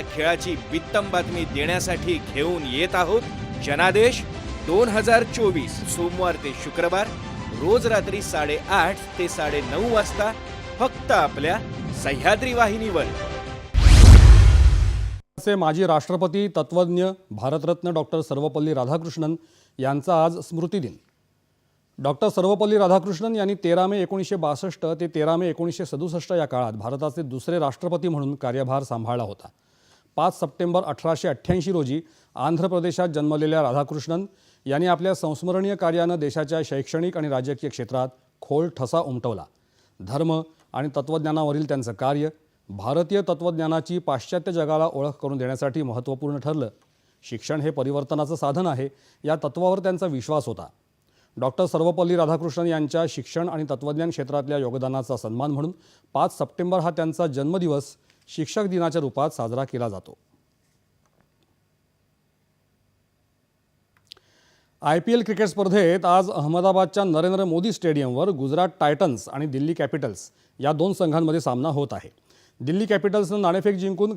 खेळाची वित्तम बातमी देण्यासाठी घेऊन येत आहोत जनादेश दोन हजार चोवीस सोमवार ते शुक्रवार रोज रात्री साडेआठ ते साडे नऊ वाजता फक्त आपल्या सह्याद्री वाहिनीवर. माजी राष्ट्रपती तत्वज्ञ भारतरत्न डॉक्टर सर्वपल्ली राधाकृष्णन यांचा आज स्मृतिदिन डॉक्टर सर्वपल्ली राधाकृष्णन यांनी तेरा मे एकोणीसशे बासष्ट ते तेरा मे एकोणीसशे सदुसष्ट या काळात भारताचे दुसरे राष्ट्रपती म्हणून कार्यभार सांभाळला होता. पाच सप्टेंबर अठराशे अठ्ठ्याऐंशी रोजी आंध्र प्रदेशात जन्मलेल्या राधाकृष्णन यांनी आपल्या संस्मरणीय कार्यानं देशाच्या शैक्षणिक आणि राजकीय क्षेत्रात खोल ठसा उमटवला. धर्म आणि तत्त्वज्ञानावरील त्यांचं कार्य भारतीय तत्त्वज्ञानाची पाश्चात्य जगाला ओळख करून देण्यासाठी महत्त्वपूर्ण ठरलं. शिक्षण हे परिवर्तनाचं साधन आहे या तत्वावर त्यांचा विश्वास होता. डॉक्टर सर्वपल्ली राधाकृष्णन यांच्या शिक्षण आणि तत्त्वज्ञान क्षेत्रातल्या योगदानाचा सन्मान म्हणून पाच सप्टेंबर हा त्यांचा जन्मदिवस शिक्षक दिनाच्या रूपात साजरा केला जातो. आय पी एल क्रिकेट स्पर्धेत आज अहमदाबादच्या नरेंद्र मोदी स्टेडियमवर गुजरात टायटन्स आणि दिल्ली कॅपिटल्स या दोन संघांमध्ये सामना होत आहे. दिल्ली कॅपिटल्सनं नाणेफेक जिंकून